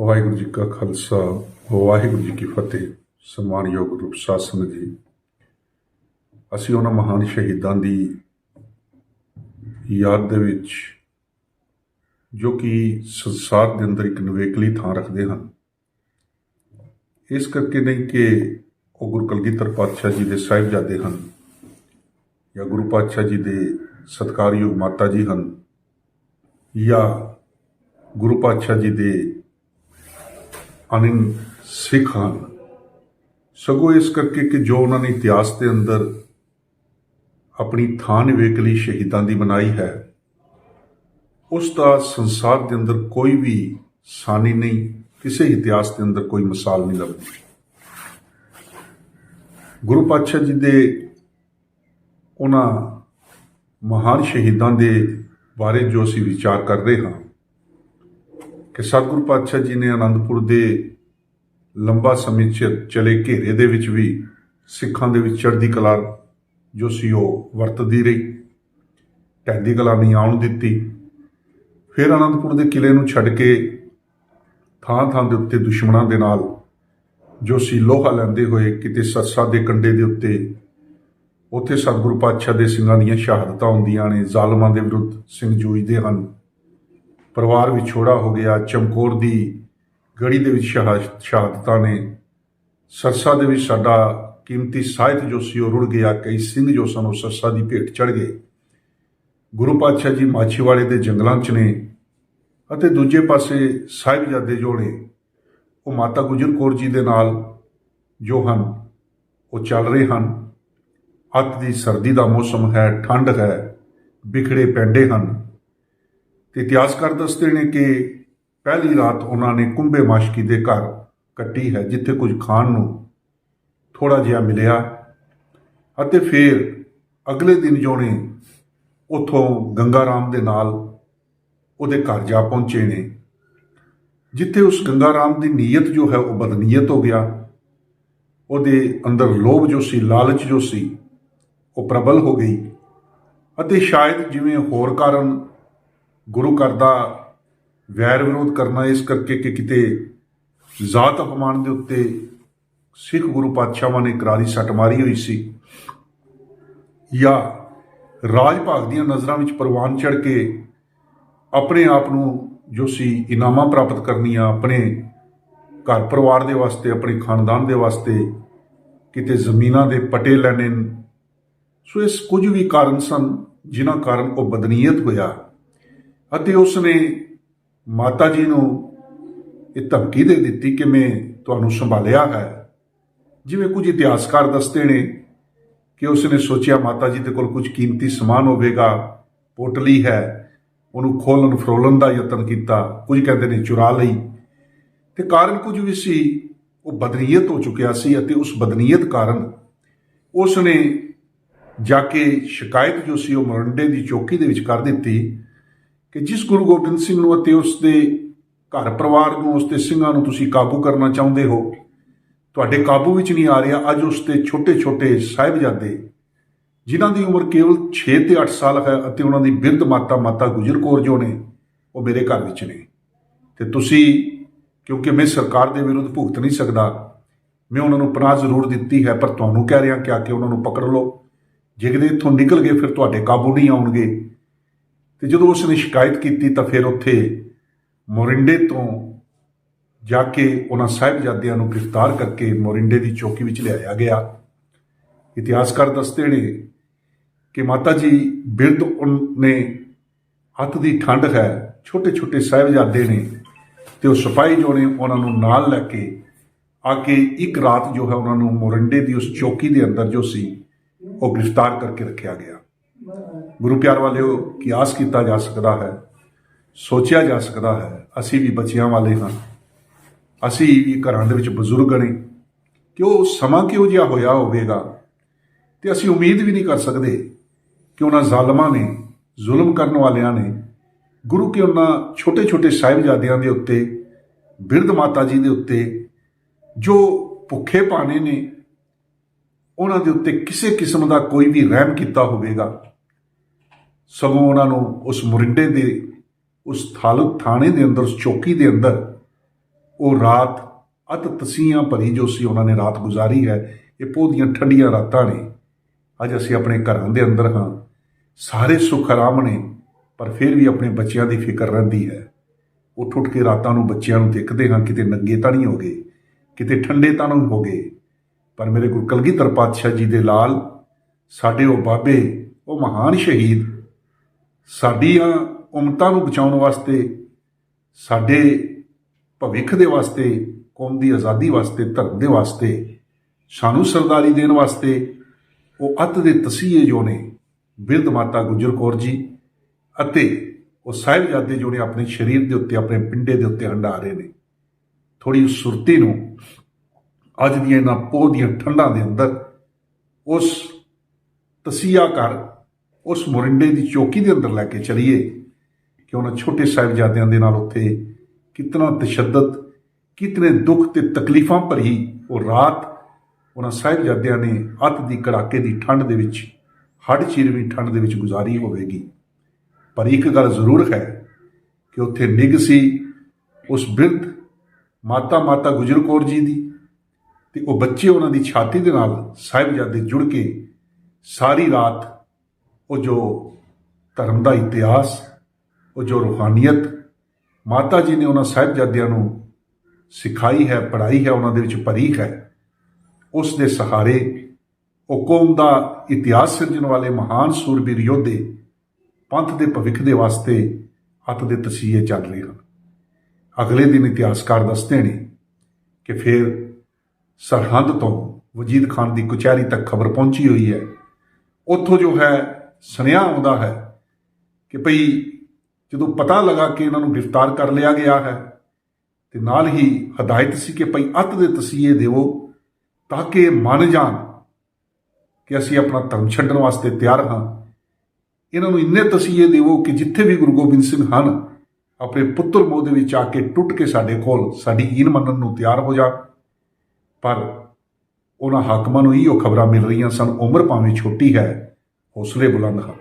ਵਾਹਿਗੁਰੂ ਜੀ ਕਾ ਖਾਲਸਾ, ਵਾਹਿਗੁਰੂ ਜੀ ਕੀ ਫਤਿਹ, ਸਨਮਾਨਯੋਗ ਰੂਪ ਸ਼ਾਸਨ ਜੀ। ਅਸੀਂ ਉਹਨਾਂ ਮਹਾਨ ਸ਼ਹੀਦਾਂ ਦੀ ਯਾਦ ਦੇ ਵਿੱਚ, ਜੋ ਕਿ ਸੰਸਾਰ ਦੇ ਅੰਦਰ ਇੱਕ ਨਵੇਕਲੀ ਥਾਂ ਰੱਖਦੇ ਹਨ। ਇਸ ਕਰਕੇ ਨਹੀਂ ਕਿ ਉਹ ਗੁਰੂ ਕਲਗੀਧਰ ਪਾਤਸ਼ਾਹ ਜੀ ਦੇ ਸਾਹਿਬਜ਼ਾਦੇ ਹਨ, ਜਾਂ ਗੁਰੂ ਪਾਤਸ਼ਾਹ ਜੀ ਦੇ ਸਤਿਕਾਰਯੋਗ ਮਾਤਾ ਜੀ ਹਨ, ਜਾਂ ਗੁਰੂ ਪਾਤਸ਼ਾਹ ਜੀ ਦੇ ਅਨਿਨ ਸਿੱਖ ਹਨ ਸਗੋਂ ਇਸ ਕਰਕੇ ਕਿ ਜੋ ਉਹਨਾਂ ਨੇ ਇਤਿਹਾਸ ਦੇ ਅੰਦਰ ਆਪਣੀ ਥਾਂ ਨਿਵੇਕ ਲਈ ਸ਼ਹੀਦਾਂ ਦੀ ਬਣਾਈ ਹੈ, ਉਸ ਦਾ ਸੰਸਾਰ ਦੇ ਅੰਦਰ ਕੋਈ ਵੀ ਸਾਨੀ ਨਹੀਂ, ਕਿਸੇ ਇਤਿਹਾਸ ਦੇ ਅੰਦਰ ਕੋਈ ਮਿਸਾਲ ਨਹੀਂ ਲੱਭਦੀ। ਗੁਰੂ ਪਾਤਸ਼ਾਹ ਜੀ ਦੇ ਉਹਨਾਂ ਮਹਾਨ ਸ਼ਹੀਦਾਂ ਦੇ ਬਾਰੇ ਜੋ ਅਸੀਂ ਵਿਚਾਰ ਕਰ ਰਹੇ ਹਾਂ ਕਿ ਸਤਿਗੁਰੂ ਪਾਤਸ਼ਾਹ ਜੀ ਨੇ ਆਨੰਦਪੁਰ ਦੇ ਲੰਬਾ ਸਮੇਂ ਚ ਚਲੇ ਘੇਰੇ ਦੇ ਵਿੱਚ ਵੀ ਸਿੱਖਾਂ ਦੇ ਵਿੱਚ ਚੜ੍ਹਦੀ ਕਲਾ ਜੋ ਸੀ ਉਹ ਵਰਤਦੀ ਰਹੀ, ਢਹਿੰਦੀ ਕਲਾ ਨਹੀਂ ਆਉਣ ਦਿੱਤੀ। ਫਿਰ ਆਨੰਦਪੁਰ ਦੇ ਕਿਲੇ ਨੂੰ ਛੱਡ ਕੇ ਥਾਂ ਥਾਂ ਦੇ ਉੱਤੇ ਦੁਸ਼ਮਣਾਂ ਦੇ ਨਾਲ ਜੋ ਸੀ ਲੋਹਾ ਲੈਂਦੇ ਹੋਏ ਕਿਤੇ ਸਰਸਾ ਦੇ ਕੰਡੇ ਦੇ ਉੱਤੇ, ਉੱਥੇ ਸਤਿਗੁਰੂ ਪਾਤਸ਼ਾਹ ਦੇ ਸਿੰਘਾਂ ਦੀਆਂ ਸ਼ਹਾਦਤਾਂ ਹੁੰਦੀਆਂ ਨੇ, ਜ਼ਾਲਮਾਂ ਦੇ ਵਿਰੁੱਧ ਸਿੰਘ ਜੂਝਦੇ ਹਨ। ਪਰਿਵਾਰ ਵਿਛੋੜਾ ਹੋ ਗਿਆ, ਚਮਕੌਰ ਦੀ ਗੜੀ ਦੇ ਵਿੱਚ ਸ਼ਹਾ- ਸ਼ਹਾਦਤਾਂ ਨੇ ਸਰਸਾ ਦੇ ਵਿੱਚ ਸਾਡਾ ਕੀਮਤੀ ਸਾਹਿਤ ਜੋ ਸੀ ਉਹ ਰੁੜ ਗਿਆ, ਕਈ ਸਿੰਘ ਜੋ ਸਨ ਉਹ ਸਰਸਾ ਦੀ ਭੇਟ ਚੜ ਗਏ। ਗੁਰੂ ਪਾਤਸ਼ਾਹ ਜੀ ਮਾਛੀਵਾੜੇ ਦੇ ਜੰਗਲਾਂ 'ਚ ਨੇ ਅਤੇ ਦੂਜੇ ਪਾਸੇ ਸਾਹਿਬਜ਼ਾਦੇ ਜੋ ਨੇ, ਉਹ ਮਾਤਾ ਗੁਜਰ ਕੌਰ ਜੀ ਦੇ ਨਾਲ ਜੋ ਹਨ, ਉਹ ਚੱਲ ਰਹੇ ਹਨ। ਅੱਤ ਦੀ ਸਰਦੀ ਦਾ ਮੌਸਮ ਹੈ, ਠੰਡ ਹੈ ਵਿਖੜੇ ਪੈਂਡੇ ਹਨ। ਤੇ ਇਤਿਹਾਸਕਾਰ ਦੱਸਦੇ ਨੇ ਕਿ ਪਹਿਲੀ ਰਾਤ ਉਹਨਾਂ ਨੇ ਕੁੰਭੇ ਮਾਸ਼ਕੀ ਦੇ ਘਰ ਕੱਟੀ ਹੈ, ਜਿੱਥੇ ਕੁਝ ਖਾਣ ਨੂੰ ਥੋੜਾ ਜਿਹਾ ਮਿਲਿਆ। ਅਤੇ ਫਿਰ ਅਗਲੇ ਦਿਨ ਜੋ ਨੇ ਉਥੋਂ ਗੰਗਾ ਰਾਮ ਦੇ ਨਾਲ ਉਹਦੇ ਘਰ ਜਾ ਪਹੁੰਚੇ ਨੇ, ਜਿੱਥੇ ਉਸ ਗੰਗਾ ਰਾਮ ਦੀ ਨੀਅਤ ਜੋ ਹੈ ਉਹ ਬਦਨੀਅਤ ਹੋ ਗਿਆ। ਉਹਦੇ ਅੰਦਰ ਲੋਭ ਜੋ ਸੀ, ਲਾਲਚ ਜੋ ਸੀ, ਉਹ ਪ੍ਰਬਲ ਹੋ ਗਈ। ਅਤੇ ਸ਼ਾਇਦ ਜਿਵੇਂ ਹੋਰ ਕਾਰਨ ਗੁਰੂ ਘਰ ਦਾ ਵੈਰ ਵਿਰੋਧ ਕਰਨਾ, ਇਸ ਕਰਕੇ ਕਿ ਕਿਤੇ ਜ਼ਾਤ ਅਪਮਾਨ ਦੇ ਉੱਤੇ ਸਿੱਖ ਗੁਰੂ ਪਾਤਸ਼ਾਹਾਂ ਨੇ ਕਰਾਰੀ ਸੱਟ ਮਾਰੀ ਹੋਈ ਸੀ ਜਾਂ ਰਾਜ ਭਾਗ ਦੀਆਂ ਨਜ਼ਰਾਂ ਵਿੱਚ ਪ੍ਰਵਾਨ ਚੜ ਕੇ ਆਪਣੇ ਆਪ ਨੂੰ ਜੋ ਸੀ ਇਨਾਮਾਂ ਪ੍ਰਾਪਤ ਕਰਨੀਆਂ, ਆਪਣੇ ਘਰ ਪਰਿਵਾਰ ਦੇ ਵਾਸਤੇ, ਆਪਣੇ ਖਾਨਦਾਨ ਦੇ ਵਾਸਤੇ ਕਿਤੇ ਜ਼ਮੀਨਾਂ ਦੇ ਪਟੇ ਲੈਣੇ ਸੋ ਇਸ ਕੁਝ ਵੀ ਕਾਰਨ ਸਨ ਜਿਨ੍ਹਾਂ ਕਾਰਨ ਉਹ ਬਦਨੀਅਤ ਹੋਇਆ। ਅਤੇ ਉਸਨੇ ਮਾਤਾ ਜੀ ਨੂੰ ਇਹ ਧਮਕੀ ਦੇ ਦਿੱਤੀ ਕਿ ਮੈਂ ਤੁਹਾਨੂੰ ਸੰਭਾਲਿਆ ਹੈ। ਜਿਵੇਂ ਕੁਝ ਇਤਿਹਾਸਕਾਰ ਦੱਸਦੇ ਨੇ ਕਿ ਉਸਨੇ ਸੋਚਿਆ, ਮਾਤਾ ਜੀ ਦੇ ਕੋਲ ਕੁਝ ਕੀਮਤੀ ਸਮਾਨ ਹੋਵੇਗਾ, ਪੋਟਲੀ ਹੈ, ਉਹਨੂੰ ਖੋਲਣ ਫਰੋਲਣ ਦਾ ਯਤਨ ਕੀਤਾ, ਕੁਝ ਕਹਿੰਦੇ ਨੇ ਚੁਰਾ ਲਈ। ਤੇ ਕਾਰਨ ਕੁਝ ਵੀ ਸੀ, ਉਹ ਬਦਨੀਅਤ ਹੋ ਚੁੱਕਿਆ ਸੀ ਅਤੇ ਉਸ ਬਦਨੀਅਤ ਕਾਰਨ ਉਸਨੇ ਜਾ ਕੇ ਸ਼ਿਕਾਇਤ ਜੋ ਸੀ ਉਹ ਮਰੰਡੇ ਦੀ ਚੌਕੀ ਦੇ ਵਿੱਚ ਕਰ ਦਿੱਤੀ ਕਿ ਜਿਸ ਗੁਰੂ ਗੋਬਿੰਦ ਸਿੰਘ ਨੂੰ ਅਤੇ ਉਸ ਦੇ ਘਰ ਪਰਿਵਾਰ ਨੂੰ, ਉਸ ਦੇ ਸਿੰਘਾਂ ਨੂੰ ਤੁਸੀਂ ਕਾਬੂ ਕਰਨਾ ਚਾਹੁੰਦੇ ਹੋ, ਤੁਹਾਡੇ ਕਾਬੂ ਵਿੱਚ ਨਹੀਂ ਆ ਰਿਹਾ, ਅੱਜ ਉਸ ਦੇ ਛੋਟੇ-ਛੋਟੇ ਸਾਹਿਬਜ਼ਾਦੇ, ਜਿਨ੍ਹਾਂ ਦੀ ਉਮਰ ਕੇਵਲ 6 ਤੇ 8 ਸਾਲ ਹੈ ਅਤੇ ਉਹਨਾਂ ਦੀ ਬਿਰਧ ਮਾਤਾ ਮਾਤਾ ਗੁਜਰ ਕੌਰ ਜੋ ਨੇ, ਉਹ ਮੇਰੇ ਘਰ ਵਿੱਚ ਨੇ। ਤੇ ਤੁਸੀਂ, ਕਿਉਂਕਿ ਮੈਂ ਸਰਕਾਰ ਦੇ ਵਿਰੁੱਧ ਭੁਗਤ ਨਹੀਂ ਸਕਦਾ, ਮੈਂ ਉਹਨਾਂ ਨੂੰ ਪਨਾਹ ਜ਼ਰੂਰ ਦਿੱਤੀ ਹੈ, ਪਰ ਤੁਹਾਨੂੰ ਕਹਿ ਰਿਹਾ ਕਿ ਆ ਕੇ ਉਹਨਾਂ ਨੂੰ ਪਕੜ ਲਓ। ਜੇ ਕਿਤੇ ਇੱਥੋਂ ਨਿਕਲ ਗਏ, ਫਿਰ ਤੁਹਾਡੇ ਕਾਬੂ ਨਹੀਂ ਆਉਣਗੇ। ਤੇ ਜਦੋਂ ਉਸ ਨੇ ਸ਼ਿਕਾਇਤ ਕੀਤੀ ਤਾਂ ਫਿਰ ਉੱਥੇ ਮੋਰਿੰਡੇ ਤੋਂ ਜਾ ਕੇ ਉਹਨਾਂ ਸਾਹਿਬਜ਼ਾਦਿਆਂ ਨੂੰ ਗ੍ਰਿਫਤਾਰ ਕਰਕੇ ਮੋਰਿੰਡੇ ਦੀ ਚੌਕੀ ਵਿੱਚ ਲਿਆਇਆ ਗਿਆ। ਇਤਿਹਾਸਕਾਰ ਦੱਸਦੇ ਨੇ ਕਿ ਮਾਤਾ ਜੀ ਬਿਰਧ ਨੇ ਹੱਥ ਦੀ ਠੰਡ ਹੈ ਛੋਟੇ ਛੋਟੇ ਸਾਹਿਬਜ਼ਾਦੇ ਨੇ ਤੇ ਉਹ ਸਿਪਾਹੀ ਜੋ ਨੇ ਉਹਨਾਂ ਨੂੰ ਨਾਲ ਲੈ ਕੇ ਆ ਕੇ ਇੱਕ ਰਾਤ ਜੋ ਹੈ ਉਹਨਾਂ ਨੂੰ ਮੋਰਿੰਡੇ ਦੀ ਉਸ ਚੌਕੀ ਦੇ ਅੰਦਰ ਜੋ ਸੀ, ਉਹ ਗ੍ਰਿਫਤਾਰ ਕਰਕੇ ਰੱਖਿਆ ਗਿਆ। ਗੁਰੂ ਪਿਆਰ ਵਾਲਿਓ ਕਿਆਸ ਕੀਤਾ ਜਾ ਸਕਦਾ ਹੈ, ਸੋਚਿਆ ਜਾ ਸਕਦਾ ਹੈ, ਅਸੀਂ ਵੀ ਬੱਚਿਆਂ ਵਾਲੇ ਹਾਂ। ਅਸੀਂ ਵੀ ਘਰਾਂ ਦੇ ਵਿੱਚ ਬਜ਼ੁਰਗ ਨੇ। ਕਿ ਉਹ ਸਮਾਂ ਕਿਹੋ ਜਿਹਾ ਹੋਇਆ ਹੋਵੇਗਾ? ਤੇ ਅਸੀਂ ਉਮੀਦ ਵੀ ਨਹੀਂ ਕਰ ਸਕਦੇ ਕਿ ਉਹਨਾਂ ਜ਼ਾਲਮਾਂ ਨੇ, ਜ਼ੁਲਮ ਕਰਨ ਵਾਲਿਆਂ ਨੇ, ਗੁਰੂ ਕੇ ਉਹਨਾਂ ਛੋਟੇ-ਛੋਟੇ ਸਾਹਿਬਜ਼ਾਦਿਆਂ ਦੇ ਉੱਤੇ, ਬਿਰਧ ਮਾਤਾ ਜੀ ਦੇ ਉੱਤੇ, ਜੋ ਭੁੱਖੇ ਪਾਣੇ ਨੇ, ਉਹਨਾਂ ਦੇ ਉੱਤੇ ਕਿਸੇ ਕਿਸਮ ਦਾ ਕੋਈ ਵੀ ਰਹਿਮ ਕੀਤਾ ਹੋਵੇਗਾ। ਸਗੋਂ ਉਹਨਾਂ ਨੂੰ ਉਸ ਮੁਰਿੰਡੇ ਦੇ, ਉਸ ਥਾਲ ਥਾਣੇ ਦੇ ਅੰਦਰ, ਉਸ ਚੌਕੀ ਦੇ ਅੰਦਰ ਉਹ ਰਾਤ ਅਤ ਤਸੀਆਂ ਭਰੀ ਜੋ ਸੀ ਉਹਨਾਂ ਨੇ ਰਾਤ ਗੁਜ਼ਾਰੀ ਹੈ, ਇਹ ਪੋਹ ਦੀਆਂ ਠੰਡੀਆਂ ਰਾਤਾਂ ਨੇ, ਅੱਜ ਅਸੀਂ ਆਪਣੇ ਘਰਾਂ ਦੇ ਅੰਦਰ ਹਾਂ। ਸਾਰੇ ਸੁੱਖ ਆਰਾਮ ਨੇ, ਪਰ ਫਿਰ ਵੀ ਆਪਣੇ ਬੱਚਿਆਂ ਦੀ ਫਿਕਰ ਰਹਿੰਦੀ ਹੈ। ਉੱਠ ਉੱਠ ਕੇ ਰਾਤਾਂ ਨੂੰ ਬੱਚਿਆਂ ਨੂੰ ਦੇਖਦੇ ਹਾਂ, ਕਿਤੇ ਨੰਗੇ ਤਾਂ ਨਹੀਂ ਹੋ ਗਏ ਕਿਤੇ ਠੰਡੇ ਤਾਂ ਨਹੀਂ ਹੋ ਗਏ ਪਰ ਮੇਰੇ ਗੁਰੂ ਕਲਗੀਧਰ ਪਾਤਸ਼ਾਹ ਜੀ ਦੇ ਲਾਲ, ਸਾਡੇ ਉਹ ਬਾਬੇ, ਉਹ ਮਹਾਨ ਸ਼ਹੀਦ ਸਾਡੀਆਂ ਉਮਤਾਂ ਨੂੰ ਬਚਾਉਣ ਵਾਸਤੇ, ਸਾਡੇ ਭਵਿੱਖ ਦੇ ਵਾਸਤੇ, ਕੌਮ ਦੀ ਆਜ਼ਾਦੀ ਵਾਸਤੇ, ਧਰਮ ਦੇ ਵਾਸਤੇ, ਸਾਨੂੰ ਸਰਦਾਰੀ ਦੇਣ ਵਾਸਤੇ, ਉਹ ਅੱਤ ਦੇ ਤਸੀਹੇ ਜੋ ਨੇ, ਬਿਰਧ ਮਾਤਾ ਗੁਜਰ ਕੌਰ ਜੀ ਅਤੇ ਉਹ ਸਾਹਿਬਜ਼ਾਦੇ ਜੋ ਨੇ ਆਪਣੇ ਸਰੀਰ ਦੇ ਉੱਤੇ, ਆਪਣੇ ਪਿੰਡੇ ਦੇ ਉੱਤੇ ਹੰਡਾ ਰਹੇ ਨੇ। ਥੋੜੀ ਸੁਰਤੀ ਨੂੰ ਅੱਜ ਦੀਆਂ ਇਹਨਾਂ ਪੋਹ ਦੀਆਂ ਠੰਡਾਂ ਦੇ ਅੰਦਰ, ਉਸ ਤਸੀਹਾ ਕਰ ਉਸ ਮੋਰਿੰਡੇ ਦੀ ਚੌਕੀ ਦੇ ਅੰਦਰ ਲੈ ਕੇ ਚਲੀਏ ਕਿ ਉਹਨਾਂ ਛੋਟੇ ਸਾਹਿਬਜ਼ਾਦਿਆਂ ਦੇ ਨਾਲ ਉੱਥੇ ਕਿਤਨਾ ਤਸ਼ੱਦਦ, ਕਿਤਨੇ ਦੁੱਖ ਤੇ ਤਕਲੀਫਾਂ ਭਰੀ ਉਹ ਰਾਤ ਉਹਨਾਂ ਸਾਹਿਬਜ਼ਾਦਿਆਂ ਨੇ ਅੱਤ ਦੀ ਕੜਾਕੇ ਦੀ ਠੰਡ ਦੇ ਵਿੱਚ ਹੱਡ ਚੀਰਵੀਂ ਠੰਡ ਦੇ ਵਿੱਚ ਗੁਜ਼ਾਰੀ ਹੋਵੇਗੀ। ਪਰ ਇੱਕ ਗੱਲ ਜ਼ਰੂਰ ਹੈ ਕਿ ਉੱਥੇ ਨਿੱਘ ਸੀ ਉਸ ਬਿਰਧ ਮਾਤਾ ਮਾਤਾ ਗੁਜਰ ਕੌਰ ਜੀ ਦੀ ਤੇ ਉਹ ਬੱਚੇ ਉਹਨਾਂ ਦੀ ਛਾਤੀ ਦੇ ਨਾਲ ਸਾਹਿਬਜ਼ਾਦੇ ਜੁੜ ਕੇ ਸਾਰੀ ਰਾਤ ਉਹ ਜੋ ਧਰਮ ਦਾ ਇਤਿਹਾਸ, ਉਹ ਜੋ ਰੂਹਾਨੀਅਤ, ਮਾਤਾ ਜੀ ਨੇ ਉਹਨਾਂ ਸਾਹਿਬਜ਼ਾਦਿਆਂ ਨੂੰ ਸਿਖਾਈ ਹੈ, ਪੜ੍ਹਾਈ ਹੈ, ਉਹਨਾਂ ਦੇ ਵਿੱਚ ਭਰੀ ਹੈ, ਉਸ ਦੇ ਸਹਾਰੇ ਉਹ ਕੌਮ ਦਾ ਇਤਿਹਾਸ ਸਿਰਜਣ ਵਾਲੇ ਮਹਾਨ ਸੂਰਬੀਰ ਯੋਧੇ ਪੰਥ ਦੇ ਭਵਿੱਖ ਦੇ ਵਾਸਤੇ ਹੱਥ ਦੇ ਤਸੀਹੇ ਚੱਲ ਰਹੇ ਹਨ। ਅਗਲੇ ਦਿਨ ਇਤਿਹਾਸਕਾਰ ਦੱਸਦੇ ਨੇ ਕਿ ਫਿਰ ਸਰਹੰਦ ਤੋਂ ਵਜੀਦ ਖਾਨ ਦੀ ਕਚਹਿਰੀ ਤੱਕ ਖਬਰ ਪਹੁੰਚੀ ਹੋਈ ਹੈ। ਉੱਥੋਂ ਜੋ ਹੈ ਸੁਨੇਹਾ ਆਉਂਦਾ ਹੈ ਕਿ ਭਈ ਜਦੋਂ ਪਤਾ ਲੱਗਾ ਕਿ ਇਹਨਾਂ ਨੂੰ ਗ੍ਰਿਫਤਾਰ ਕਰ ਲਿਆ ਗਿਆ ਹੈ, ਤੇ ਨਾਲ ਹੀ ਹਦਾਇਤ ਸੀ ਕਿ ਭਈ ਅੱਤ ਦੇ ਤਸੀਹੇ ਦਿਓ ਤਾਂ ਕਿ ਮੰਨ ਜਾਣ ਕਿ ਅਸੀਂ ਆਪਣਾ ਧਰਮ ਛੱਡਣ ਵਾਸਤੇ ਤਿਆਰ ਹਾਂ। ਇਹਨਾਂ ਨੂੰ ਇੰਨੇ ਤਸੀਹੇ ਦਿਓ ਕਿ ਜਿੱਥੇ ਵੀ ਗੁਰੂ ਗੋਬਿੰਦ ਸਿੰਘ ਹਨ, ਆਪਣੇ ਪੁੱਤਰ ਮੋਹ ਦੇ ਵਿੱਚ ਆ ਕੇ ਟੁੱਟ ਕੇ ਸਾਡੇ ਕੋਲ ਸਾਡੀ ਈਨ ਮੰਨਣ ਨੂੰ ਤਿਆਰ ਹੋ ਜਾ। ਪਰ ਉਹਨਾਂ ਹਾਕਮਾਂ ਨੂੰ ਇਹੋ ਖਬਰਾਂ ਮਿਲ ਰਹੀਆਂ ਸਨ, ਉਮਰ ਭਾਵੇਂ ਛੋਟੀ ਹੈ ਹੌਸਲੇ ਬੁਲੰਦ ਹਨ।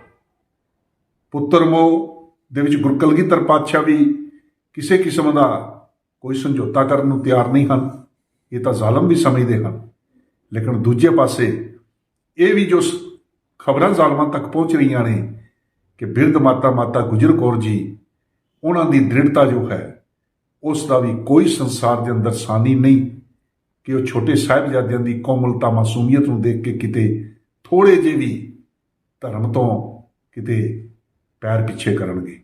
ਪੁੱਤਰ ਮੋਹ ਦੇ ਵਿੱਚ ਗੁਰਕਲਗੀਧਰ ਪਾਤਸ਼ਾਹ ਵੀ ਕਿਸੇ ਕਿਸਮ ਦਾ ਕੋਈ ਸਮਝੌਤਾ ਕਰਨ ਨੂੰ ਤਿਆਰ ਨਹੀਂ ਹਨ। ਇਹ ਤਾਂ ਜ਼ਾਲਮ ਵੀ ਸਮਝਦੇ ਹਨ। ਲੇਕਿਨ ਦੂਜੇ ਪਾਸੇ ਇਹ ਵੀ ਜੋ ਖਬਰਾਂ ਜ਼ਾਲਮਾਂ ਤੱਕ ਪਹੁੰਚ ਰਹੀਆਂ ਨੇ ਕਿ ਬਿਰਧ ਮਾਤਾ ਮਾਤਾ ਗੁਜਰ ਕੌਰ ਜੀ, ਉਹਨਾਂ ਦੀ ਦ੍ਰਿੜਤਾ ਜੋ ਹੈ, ਉਸ ਦਾ ਵੀ ਕੋਈ ਸੰਸਾਰ ਦੇ ਅੰਦਰ ਸਾਨੀ ਨਹੀਂ ਕਿ ਉਹ ਛੋਟੇ ਸਾਹਿਬਜ਼ਾਦਿਆਂ ਦੀ ਕੋਮਲਤਾ ਮਾਸੂਮੀਅਤ ਨੂੰ ਦੇਖ ਕੇ ਕਿਤੇ ਥੋੜੇ ਜਿਹੇ ਵੀ ਧਰਮ ਤੋਂ ਕਿਤੇ ਪੈਰ ਪਿੱਛੇ ਕਰਨਗੇ।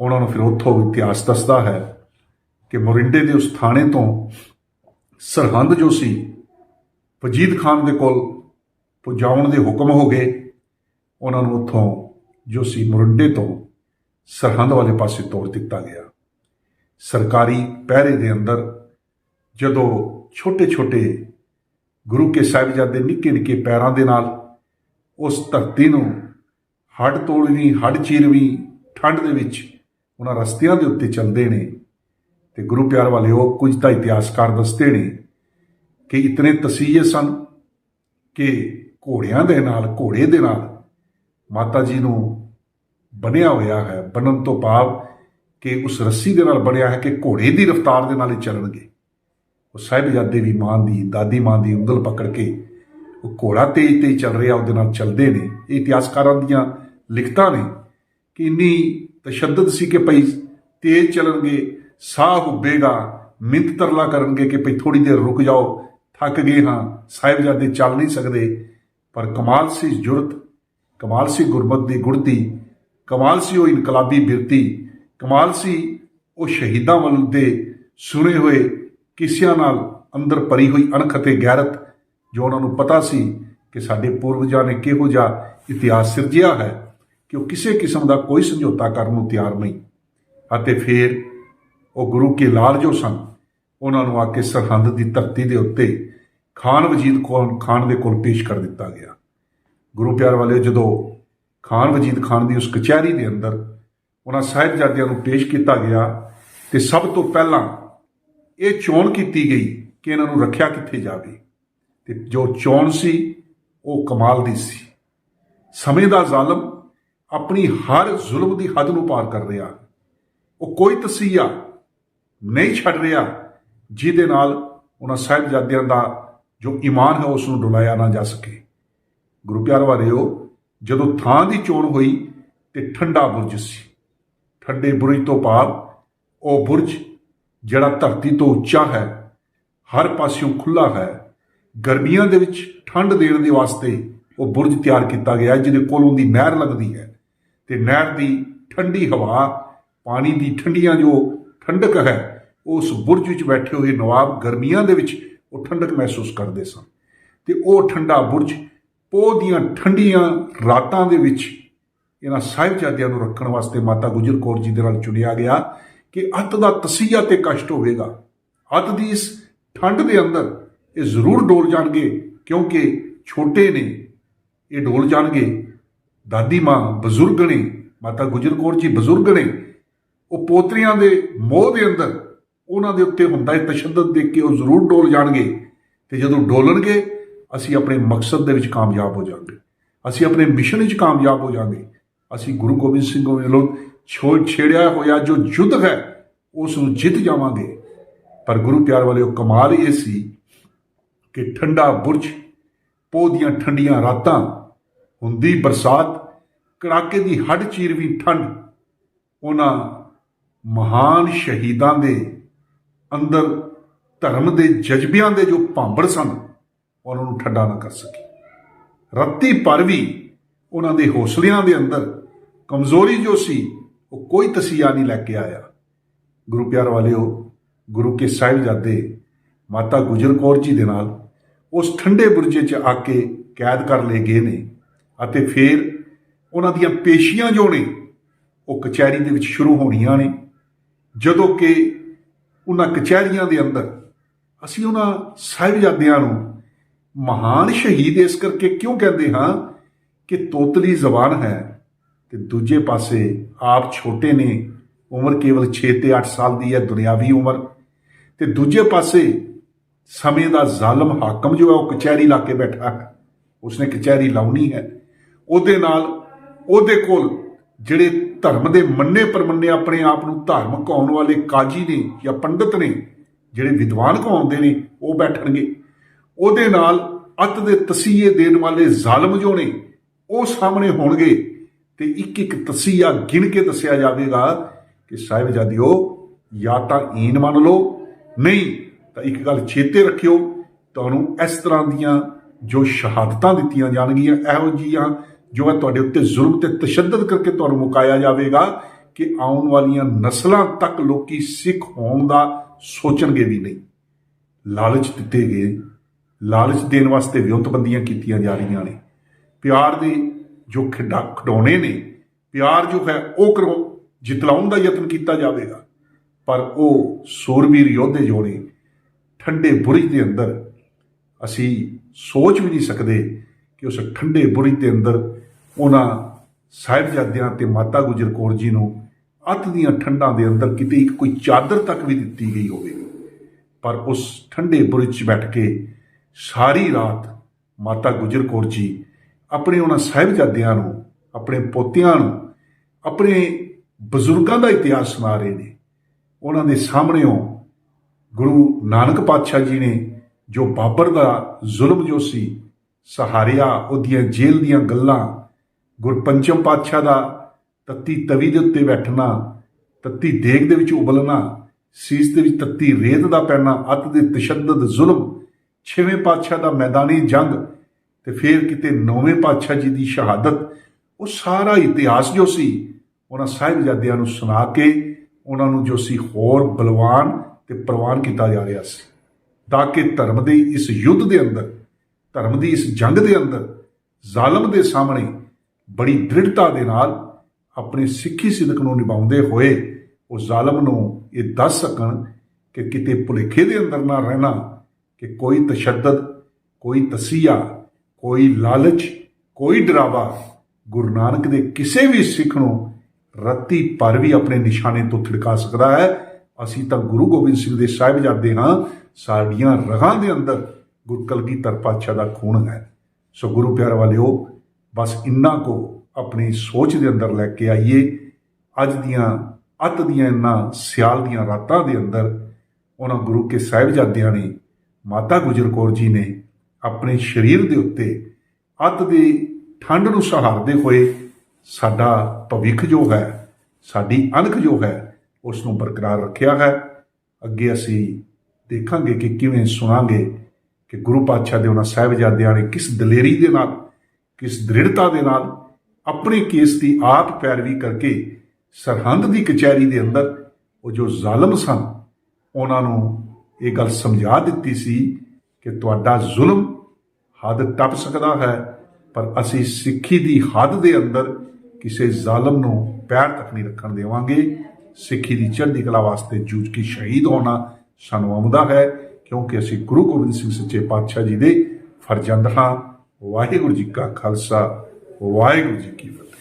ਉਹਨਾਂ ਨੂੰ ਫਿਰ ਉੱਥੋਂ ਇਤਿਹਾਸ ਦੱਸਦਾ ਹੈ ਕਿ ਮੋਰਿੰਡੇ ਦੇ ਉਸ ਥਾਣੇ ਤੋਂ ਸਰਹੰਦ ਜੋ ਸੀ, ਵਜੀਦ ਖਾਨ ਦੇ ਕੋਲ ਪੁਜਾਉਣ ਦੇ ਹੁਕਮ ਹੋ ਗਏ। ਉਹਨਾਂ ਨੂੰ ਉੱਥੋਂ ਜੋ ਸੀ ਮੋਰਿੰਡੇ ਤੋਂ ਸਰਹੰਦ ਵਾਲੇ ਪਾਸੇ ਤੋੜ ਦਿੱਤਾ ਗਿਆ। ਸਰਕਾਰੀ ਪਹਿਰੇ ਦੇ ਅੰਦਰ ਜਦੋਂ ਛੋਟੇ-ਛੋਟੇ ਗੁਰੂ ਕੇ ਸਾਹਿਬਜ਼ਾਦੇ ਨਿੱਕੇ-ਨਿੱਕੇ ਪੈਰਾਂ ਦੇ ਨਾਲ ਉਸ ਧਰਤੀ ਨੂੰ ਹੱਡ ਤੋੜਵੀਂ ਹੱਡ ਚੀਰਵੀਂ ਠੰਡ ਦੇ ਵਿੱਚ ਉਹਨਾਂ ਰਸਤਿਆਂ ਦੇ ਉੱਤੇ ਚੱਲਦੇ ਨੇ ਤੇ ਗੁਰੂ ਪਿਆਰ ਵਾਲੇ ਉਹ ਕੁਝ ਤਾਂ ਇਤਿਹਾਸਕਾਰ ਦੱਸਦੇ ਨੇ ਕਿ ਇਤਨੇ ਤਸੀਹੇ ਸਨ ਕਿ ਘੋੜਿਆਂ ਦੇ ਨਾਲ, ਘੋੜੇ ਦੇ ਨਾਲ ਮਾਤਾ ਜੀ ਨੂੰ ਬਣਿਆ ਹੋਇਆ ਹੈ ਬਣਨ ਤੋਂ ਭਾਵ ਕਿ ਉਸ ਰੱਸੀ ਦੇ ਨਾਲ ਬਣਿਆ ਹੈ ਕਿ ਘੋੜੇ ਦੀ ਰਫ਼ਤਾਰ ਦੇ ਨਾਲ ਹੀ ਚੱਲਣਗੇ। ਉਹ ਸਾਹਿਬਜ਼ਾਦੇ ਵੀ ਮਾਂ ਦੀ, ਦਾਦੀ ਮਾਂ ਦੀ ਉਂਗਲ ਪਕੜ ਕੇ ਉਹ ਘੋੜਾ ਤੇਜ਼ ਤੇਜ਼ ਚੱਲ ਰਿਹਾ, ਉਹਦੇ ਨਾਲ ਚੱਲਦੇ ਨੇ। ਇਹ ਇਤਿਹਾਸਕਾਰਾਂ ਦੀਆਂ ਲਿਖਤਾਂ ਨੇ ਕਿ ਇੰਨੀ ਤਸ਼ੱਦਦ ਸੀ ਕਿ ਭਈ ਤੇਜ਼ ਚੱਲਣਗੇ, ਸਾਹ ਹੁੱਬੇਗਾ, ਮਿੰਤ ਤਰਲਾ ਕਰਨਗੇ ਕਿ ਭਈ ਥੋੜੀ ਦੇਰ ਰੁਕ ਜਾਓ, ਥੱਕ ਗਏ ਹਾਂ, ਸਾਹਿਬਜ਼ਾਦੇ ਚੱਲ ਨਹੀਂ ਸਕਦੇ। ਪਰ ਕਮਾਲ ਸੀ ਜੁਰਤ, ਕਮਾਲ ਸੀ ਗੁਰਬਤ ਦੀ ਗੁੜਤੀ ਕਮਾਲ ਸੀ ਉਹ ਇਨਕਲਾਬੀ ਬਿਰਤੀ, ਕਮਾਲ ਸੀ ਉਹ ਸ਼ਹੀਦਾਂ ਵੱਲ ਦੇ ਸੁਣੇ ਹੋਏ ਕਿਸਿਆਂ ਨਾਲ ਅੰਦਰ ਭਰੀ ਹੋਈ ਅਣਖ ਅਤੇ ਗੈਰਤ। ਜੋ ਉਹਨਾਂ ਨੂੰ ਪਤਾ ਸੀ ਕਿ ਸਾਡੇ ਪੂਰਵਜਾਂ ਨੇ ਕਿਹੋ ਜਿਹਾ ਇਤਿਹਾਸ ਸਿਰਜਿਆ ਹੈ ਕਿ ਉਹ ਕਿਸੇ ਕਿਸਮ ਦਾ ਕੋਈ ਸਮਝੌਤਾ ਕਰਨ ਨੂੰ ਤਿਆਰ ਨਹੀਂ। ਅਤੇ ਫਿਰ ਉਹ ਗੁਰੂ ਕੇ ਲਾਲ ਜੋ ਸਨ, ਉਹਨਾਂ ਨੂੰ ਆ ਕੇ ਸਰਹੰਦ ਦੀ ਧਰਤੀ ਦੇ ਉੱਤੇ ਖਾਨ ਵਜੀਦ ਕੋਲ ਖਾਨ ਦੇ ਕੋਲ ਪੇਸ਼ ਕਰ ਦਿੱਤਾ ਗਿਆ। ਗੁਰੂ ਪਿਆਰ ਵਾਲੇ ਜਦੋਂ ਖਾਨ ਵਜੀਦ ਖਾਨ ਦੀ ਉਸ ਕਚਹਿਰੀ ਦੇ ਅੰਦਰ ਉਹਨਾਂ ਸਾਹਿਬਜ਼ਾਦਿਆਂ ਨੂੰ ਪੇਸ਼ ਕੀਤਾ ਗਿਆ, ਤੇ ਸਭ ਤੋਂ ਪਹਿਲਾਂ ਇਹ ਚੋਣ ਕੀਤੀ ਗਈ ਕਿ ਇਹਨਾਂ ਨੂੰ ਰੱਖਿਆ ਕਿੱਥੇ ਜਾਵੇ। ਤੇ ਜੋ ਚੋਣ ਸੀ, ਉਹ ਕਮਾਲ ਦੀ ਸੀ। ਸਮੇਂ ਦਾ ਜ਼ਾਲਮ ਆਪਣੀ ਹਰ ਜ਼ੁਲਮ ਦੀ ਹੱਦ ਨੂੰ ਪਾਰ ਕਰ ਰਿਹਾ। ਉਹ ਕੋਈ ਤਸੀਹਾ ਨਹੀਂ ਛੱਡ ਰਿਹਾ, ਜਿਹਦੇ ਨਾਲ ਉਹਨਾਂ ਸਾਹਿਬਜ਼ਾਦਿਆਂ ਦਾ ਜੋ ਈਮਾਨ ਹੈ, ਉਸ ਨੂੰ ਡੁਲਾਇਆ ਨਾ ਜਾ ਸਕੇ। ਗੁਰੂ ਪਿਆਰ ਵਾਲਿਓ, ਜਦੋਂ ਥਾਂ ਦੀ ਚੋਣ ਹੋਈ, ਤੇ ਠੰਡਾ ਬੁਰਜ ਸੀ। ਠੰਡੇ ਬੁਰਜ ਤੋਂ ਭਾਵ ਉਹ ਬੁਰਜ ਜਿਹੜਾ ਧਰਤੀ ਤੋਂ ਉੱਚਾ ਹੈ, ਹਰ ਪਾਸਿਓਂ ਖੁੱਲਾ ਹੈ ਗਰਮੀਆਂ ਦੇ ਵਿੱਚ ਠੰਡ ਦੇਣ ਦੇ ਵਾਸਤੇ ਉਹ ਬੁਰਜ ਤਿਆਰ ਕੀਤਾ ਗਿਆ, ਜਿਹਦੇ ਕੋਲੋਂ ਦੀ ਨਹਿਰ ਲੱਗਦੀ ਹੈ। ਤੇ ਨਹਿਰ ਦੀ ਠੰਡੀ ਹਵਾ, ਪਾਣੀ ਦੀ ਠੰਡੀਆਂ ਜੋ ਠੰਡਕ ਹੈ, ਉਸ ਬੁਰਜ ਵਿੱਚ ਬੈਠੇ ਹੋਏ ਨਵਾਬ ਗਰਮੀਆਂ ਦੇ ਵਿੱਚ ਉਹ ਠੰਡਕ ਮਹਿਸੂਸ ਕਰਦੇ ਸਨ। ਤੇ ਉਹ ਠੰਡਾ ਬੁਰਜ ਪੋਹ ਦੀਆਂ ਠੰਡੀਆਂ ਰਾਤਾਂ ਦੇ ਵਿੱਚ ਇਹਨਾਂ ਸਾਹਿਬਜ਼ਾਦਿਆਂ ਨੂੰ ਰੱਖਣ ਵਾਸਤੇ ਮਾਤਾ ਗੁਜਰ ਕੌਰ ਜੀ ਦੇ ਨਾਲ ਚੁਣਿਆ ਗਿਆ ਕਿ ਅੱਤ ਦਾ ਤਸੀਹਾ ਤੇ ਕਸ਼ਟ ਹੋਵੇਗਾ। ਅੱਤ ਦੀ ਇਸ ਠੰਡ ਦੇ ਅੰਦਰ ਇਹ ਜ਼ਰੂਰ ਡੋਲ ਜਾਣਗੇ, ਕਿਉਂਕਿ ਛੋਟੇ ਨੇ, ਇਹ ਡੋਲ ਜਾਣਗੇ। ਦਾਦੀ ਮਾਂ ਬਜ਼ੁਰਗ ਨੇ, ਮਾਤਾ ਗੁਜਰ ਕੌਰ ਜੀ ਬਜ਼ੁਰਗ ਨੇ, ਉਹ ਪੋਤਰੀਆਂ ਦੇ ਮੋਹ ਦੇ ਅੰਦਰ ਉਹਨਾਂ ਦੇ ਉੱਤੇ ਹੁੰਦਾ ਹੈ ਤਸ਼ੱਦਦ ਦੇਖ ਕੇ ਉਹ ਜ਼ਰੂਰ ਡੋਲ ਜਾਣਗੇ। ਤੇ ਜਦੋਂ ਡੋਲਣਗੇ, ਅਸੀਂ ਆਪਣੇ ਮਕਸਦ ਦੇ ਵਿੱਚ ਕਾਮਯਾਬ ਹੋ ਜਾਵਾਂਗੇ। ਅਸੀਂ ਆਪਣੇ ਮਿਸ਼ਨ ਵਿੱਚ ਕਾਮਯਾਬ ਹੋ ਜਾਵਾਂਗੇ। ਅਸੀਂ ਗੁਰੂ ਗੋਬਿੰਦ ਸਿੰਘ ਵੱਲੋਂ ਛੋੜ ਛੇੜਿਆ ਹੋਇਆ ਜੋ ਯੁੱਧ ਹੈ, ਉਸ ਨੂੰ ਜਿੱਤ ਜਾਵਾਂਗੇ। ਪਰ ਗੁਰੂ ਪਿਆਰ ਵਾਲਿਓ, ਕਮਾਲ ਇਹ ਸੀ ਕਿ ਠੰਡਾ ਬੁਰਜ, ਪੋਹ ਦੀਆਂ ਠੰਡੀਆਂ ਰਾਤਾਂ, ਹੁੰਦੀ ਬਰਸਾਤ, ਕੜਾਕੇ ਦੀ ਹੱਡ ਚੀਰਵੀਂ ਠੰਡ, ਉਹਨਾਂ ਮਹਾਨ ਸ਼ਹੀਦਾਂ ਦੇ ਅੰਦਰ ਧਰਮ ਦੇ ਜਜ਼ਬਿਆਂ ਦੇ ਜੋ ਭਾਂਬੜ ਸਨ, ਉਹਨਾਂ ਨੂੰ ਠੰਡਾ ਨਾ ਕਰ ਸਕੀ। ਰੱਤੀ ਪਰ ਵੀ ਉਹਨਾਂ ਦੇ ਹੌਸਲਿਆਂ ਦੇ ਅੰਦਰ ਕਮਜ਼ੋਰੀ ਜੋ ਸੀ, ਉਹ ਕੋਈ ਤਸੀਹਾ ਨਹੀਂ ਲੈ ਕੇ ਆਇਆ। ਗੁਰੂ ਪਿਆਰ ਵਾਲਿਓ, ਗੁਰੂ ਕੇ ਸਾਹਿਬਜ਼ਾਦੇ ਮਾਤਾ ਗੁਜਰ ਕੌਰ ਜੀ ਦੇ ਨਾਲ ਉਸ ਠੰਡੇ ਬੁਰਜੇ 'ਚ ਆ ਕੇ ਕੈਦ ਕਰ ਲਏ ਗਏ ਨੇ ਅਤੇ ਫਿਰ ਉਹਨਾਂ ਦੀਆਂ ਪੇਸ਼ੀਆਂ ਜੋ ਨੇ, ਉਹ ਕਚਹਿਰੀ ਦੇ ਵਿੱਚ ਸ਼ੁਰੂ ਹੋਣੀਆਂ ਨੇ। ਜਦੋਂ ਕਿ ਉਹਨਾਂ ਕਚਹਿਰੀਆਂ ਦੇ ਅੰਦਰ ਅਸੀਂ ਉਹਨਾਂ ਸਾਹਿਬਜ਼ਾਦਿਆਂ ਨੂੰ ਮਹਾਨ ਸ਼ਹੀਦ ਇਸ ਕਰਕੇ ਕਿਉਂ ਕਹਿੰਦੇ ਹਾਂ ਕਿ ਤੋਤਲੀ ਜ਼ਬਾਨ ਹੈ ਤੇ ਦੂਜੇ ਪਾਸੇ ਆਪ ਛੋਟੇ ਨੇ, ਉਮਰ ਕੇਵਲ 6 ਤੇ 8 ਸਾਲ ਦੀ ਹੈ, ਦੁਨਿਆਵੀ ਉਮਰ। ਤੇ ਦੂਜੇ ਪਾਸੇ ਸਮੇਂ ਦਾ ਜ਼ਾਲਮ ਹਾਕਮ ਜੋ ਹੈ ਉਹ ਕਚਹਿਰੀ ਲਾ ਕੇ ਬੈਠਾ ਹੈ। ਉਸਨੇ ਕਚਹਿਰੀ ਲਾਉਣੀ ਹੈ। ਉਹਦੇ ਨਾਲ ਉਹਦੇ ਕੋਲ ਜਿਹੜੇ ਧਰਮ ਦੇ ਮੰਨੇ ਪਰਮੰਨੇ ਆਪਣੇ ਆਪ ਨੂੰ ਧਾਰਮਿਕ ਕਹਾਉਣ ਵਾਲੇ ਕਾਜੀ ਨੇ ਜਾਂ ਪੰਡਤ ਨੇ, ਜਿਹੜੇ ਵਿਦਵਾਨ ਕਹਾਉਂਦੇ ਨੇ, ਉਹ ਬੈਠਣਗੇ। ਉਹਦੇ ਨਾਲ ਅੱਤ ਦੇ ਤਸੀਹੇ ਦੇਣ ਵਾਲੇ ਜ਼ਾਲਮ ਜੋ ਨੇ, ਉਹ ਸਾਹਮਣੇ ਹੋਣਗੇ ਤੇ ਇੱਕ ਇੱਕ ਤਸੀਹਾ ਗਿਣ ਕੇ ਦੱਸਿਆ ਜਾਵੇਗਾ ਕਿ ਸਾਹਿਬਜ਼ਾਦਿਓ, ਜਾਂ ਤਾਂ ਈਨ ਮੰਨ ਲਓ, ਨਹੀਂ ਤਾਂ ਇੱਕ ਗੱਲ ਚੇਤੇ ਰੱਖਿਓ, ਤੁਹਾਨੂੰ ਇਸ ਤਰ੍ਹਾਂ ਦੀਆਂ ਜੋ ਸ਼ਹਾਦਤਾਂ ਦਿੱਤੀਆਂ ਜਾਣਗੀਆਂ, ਇਹੋ ਜਿਹੀਆਂ ਜੋ ਹੈ ਤੁਹਾਡੇ ਉੱਤੇ ਜ਼ੁਲਮ ਤੇ ਤਸ਼ੱਦਦ ਕਰਕੇ ਤੁਹਾਨੂੰ ਮੁਕਾਇਆ ਜਾਵੇਗਾ ਕਿ ਆਉਣ ਵਾਲੀਆਂ ਨਸਲਾਂ ਤੱਕ ਲੋਕੀ ਸਿੱਖ ਹੋਣ ਦਾ ਸੋਚਣਗੇ ਵੀ ਨਹੀਂ। ਲਾਲਚ ਦਿੱਤੇ ਗਏ, ਲਾਲਚ ਦੇਣ ਵਾਸਤੇ ਵਿਉਂਤਬੰਦੀਆਂ ਕੀਤੀਆਂ ਜਾ ਰਹੀਆਂ ਨੇ। ਪਿਆਰ ਦੇ ਜੋ ਖਿਡਾ, ਖਿਡੌਣੇ ਨੇ, ਪਿਆਰ ਜੋ ਹੈ ਉਹ ਕਰੋ, ਜਿਤਲਾਉਣ ਦਾ ਯਤਨ ਕੀਤਾ ਜਾਵੇਗਾ। ਪਰ ਉਹ ਸੂਰਬੀਰ ਯੋਧੇ ਜੋ ਨੇ ਠੰਡੇ ਬੁਰਜ ਦੇ ਅੰਦਰ ਅਸੀਂ ਸੋਚ ਵੀ ਨਹੀਂ ਸਕਦੇ ਕਿ ਉਸ ਠੰਡੇ ਬੁਰਜ ਦੇ ਅੰਦਰ ਉਹਨਾਂ ਸਾਹਿਬਜ਼ਾਦਿਆਂ ਤੇ ਮਾਤਾ ਗੁਜਰ ਕੌਰ ਜੀ ਨੂੰ ਅੱਤ ਦੀਆਂ ਠੰਡਾਂ ਦੇ ਅੰਦਰ ਕਿਤੇ ਇੱਕ ਕੋਈ ਚਾਦਰ ਤੱਕ ਵੀ ਦਿੱਤੀ ਗਈ ਹੋਵੇ। ਪਰ ਉਸ ਠੰਡੇ ਬੁਰਜ 'ਚ ਬੈਠ ਕੇ ਸਾਰੀ ਰਾਤ ਮਾਤਾ ਗੁਜਰ ਕੌਰ ਜੀ ਆਪਣੇ ਉਹਨਾਂ ਸਾਹਿਬਜ਼ਾਦਿਆਂ ਨੂੰ, ਆਪਣੇ ਪੋਤਿਆਂ ਨੂੰ, ਆਪਣੇ ਬਜ਼ੁਰਗਾਂ ਦਾ ਇਤਿਹਾਸ ਸੁਣਾ ਰਹੇ ਨੇ। ਉਹਨਾਂ ਦੇ ਸਾਹਮਣੇੋਂ ਗੁਰੂ ਨਾਨਕ ਪਾਤਸ਼ਾਹ ਜੀ ਨੇ ਜੋ ਬਾਬਰ ਦਾ ਜ਼ੁਲਮ ਜੋ ਸੀ, ਸਹਾਰਿਆ ਉਹਦੀਆਂ ਜੇਲ੍ਹ ਦੀਆਂ ਗੱਲਾਂ, ਗੁਰਪੰਚਮ ਪਾਤਸ਼ਾਹ ਦਾ ਤੱਤੀ ਤਵੀ ਦੇ ਉੱਤੇ ਬੈਠਣਾ, ਤੱਤੀ ਦੇਗ ਦੇ ਵਿੱਚ ਉਬਲਣਾ, ਸੀਸ ਦੇ ਵਿੱਚ ਤੱਤੀ ਰੇਤ ਦਾ ਪੈਣਾ, ਅੱਤ ਦੇ ਤਸ਼ੱਦਦ ਜ਼ੁਲਮ, ਛੇਵੇਂ ਪਾਤਸ਼ਾਹ ਦਾ ਮੈਦਾਨੀ ਜੰਗ ਤੇ ਫਿਰ ਕਿਤੇ ਨੌਵੇਂ ਪਾਤਸ਼ਾਹ ਜੀ ਦੀ ਸ਼ਹਾਦਤ, ਉਹ ਸਾਰਾ ਇਤਿਹਾਸ ਜੋ ਸੀ, ਉਹਨਾਂ ਸਾਹਿਬਜ਼ਾਦਿਆਂ ਨੂੰ ਸੁਣਾ ਕੇ, ਉਹਨਾਂ ਨੂੰ ਜੋ ਸੀ ਹੋਰ ਬਲਵਾਨ ਤੇ ਪ੍ਰਵਾਨ ਕੀਤਾ ਜਾ ਰਿਹਾ ਸੀ। ਤਾਂ ਕਿ ਧਰਮ ਦੇ ਇਸ ਯੁੱਧ ਦੇ ਅੰਦਰ, ਧਰਮ ਦੀ ਇਸ ਜੰਗ ਦੇ ਅੰਦਰ, ਜ਼ਾਲਮ ਦੇ ਸਾਹਮਣੇ ਬੜੀ ਦ੍ਰਿੜਤਾ ਦੇ ਨਾਲ ਆਪਣੇ ਸਿੱਖੀ ਸਿਦਕ ਨੂੰ ਨਿਭਾਉਂਦੇ ਹੋਏ ਉਹ ਜ਼ਾਲਮ ਨੂੰ ਇਹ ਦੱਸ ਸਕਣ ਕਿ ਕਿਤੇ ਭੁਲੇਖੇ ਦੇ ਅੰਦਰ ਨਾ ਰਹਿਣਾ, ਕਿ ਕੋਈ ਤਸ਼ੱਦਦ, ਕੋਈ ਤਸੀਹਾ, ਕੋਈ ਲਾਲਚ, ਕੋਈ ਡਰਾਵਾ ਗੁਰੂ ਨਾਨਕ ਦੇ ਕਿਸੇ ਵੀ ਸਿੱਖ ਨੂੰ ਰੱਤੀ ਪਰ ਵੀ ਆਪਣੇ ਨਿਸ਼ਾਨੇ ਤੋਂ ਥਿੜਕਾ ਸਕਦਾ ਹੈ। ਅਸੀਂ ਤਾਂ ਗੁਰੂ ਗੋਬਿੰਦ ਸਿੰਘ ਦੇ ਸਾਹਿਬਜ਼ਾਦੇ ਹਾਂ। ਸਾਡੀਆਂ ਰਗਾਂ ਦੇ ਅੰਦਰ ਗੁਰੂ ਕਲਗੀਧਰ ਪਾਤਸ਼ਾਹ ਦਾ ਖੂਨ ਹੈ। ਸੋ ਗੁਰੂ ਪਿਆਰ ਵਾਲਿਓ, ਬਸ ਇੰਨਾ ਕੋ ਆਪਣੀ ਸੋਚ ਦੇ ਅੰਦਰ ਲੈ ਕੇ ਆਈਏ। ਅੱਜ ਦੀਆਂ, ਅੱਤ ਦੀਆਂ ਇਨਾਂ ਸਿਆਲ ਦੀਆਂ ਰਾਤਾਂ ਦੇ ਅੰਦਰ ਉਹਨਾਂ ਗੁਰੂ ਕੇ ਸਾਹਿਬਜ਼ਾਦਿਆਂ ਨੇ, ਮਾਤਾ ਗੁਜਰ ਕੌਰ ਜੀ ਨੇ ਆਪਣੇ ਸਰੀਰ ਦੇ ਉੱਤੇ ਅੱਤ ਦੀ ਠੰਡ ਨੂੰ ਸਹਾਰਦੇ ਹੋਏ ਸਾਡਾ ਭਵਿੱਖ ਜੋ ਹੈ, ਸਾਡੀ ਅਣਖ ਜੋ ਹੈ। ਉਸ ਨੂੰ ਬਰਕਰਾਰ ਰੱਖਿਆ ਹੈ। ਅੱਗੇ ਅਸੀਂ ਦੇਖਾਂਗੇ ਕਿ ਕਿਵੇਂ ਸੁਣਾਂਗੇ ਕਿ ਗੁਰੂ ਪਾਤਸ਼ਾਹ ਦੇ ਉਹਨਾਂ ਸਾਹਿਬਜ਼ਾਦਿਆਂ ਨੇ ਕਿਸ ਦਲੇਰੀ ਦੇ ਨਾਲ, ਕਿਸ ਦ੍ਰਿੜਤਾ ਦੇ ਨਾਲ ਆਪਣੇ ਕੇਸ ਦੀ ਆਪ ਪੈਰਵੀ ਕਰਕੇ ਸਰਹੰਦ ਦੀ ਕਚਹਿਰੀ ਦੇ ਅੰਦਰ ਉਹ ਜੋ ਜ਼ਾਲਮ ਸਨ, ਉਹਨਾਂ ਨੂੰ ਇਹ ਗੱਲ ਸਮਝਾ ਦਿੱਤੀ ਸੀ ਕਿ ਤੁਹਾਡਾ ਜ਼ੁਲਮ ਹੱਦ ਟੱਪ ਸਕਦਾ ਹੈ, ਪਰ ਅਸੀਂ ਸਿੱਖੀ ਦੀ ਹੱਦ ਦੇ ਅੰਦਰ ਕਿਸੇ ਜ਼ਾਲਮ ਨੂੰ ਪੈਰ ਤੱਕ ਨਹੀਂ ਰੱਖਣ ਦੇਵਾਂਗੇ। ਸਿੱਖੀ ਦੀ ਚੜ੍ਹਦੀ ਕਲਾ ਵਾਸਤੇ ਜੂਝ ਕੇ ਸ਼ਹੀਦ ਹੋਣਾ ਸਾਨੂੰ ਆਉਂਦਾ ਹੈ, ਕਿਉਂਕਿ ਅਸੀਂ ਗੁਰੂ ਗੋਬਿੰਦ ਸਿੰਘ ਸੱਚੇ ਪਾਤਸ਼ਾਹ ਜੀ ਦੇ ਫਰਜ਼ੰਦ ਹਾਂ। ਵਾਹਿਗੁਰੂ ਜੀ ਕਾ ਖਾਲਸਾ, ਵਾਹਿਗੁਰੂ ਜੀ ਕੀ ਫਤਿਹ।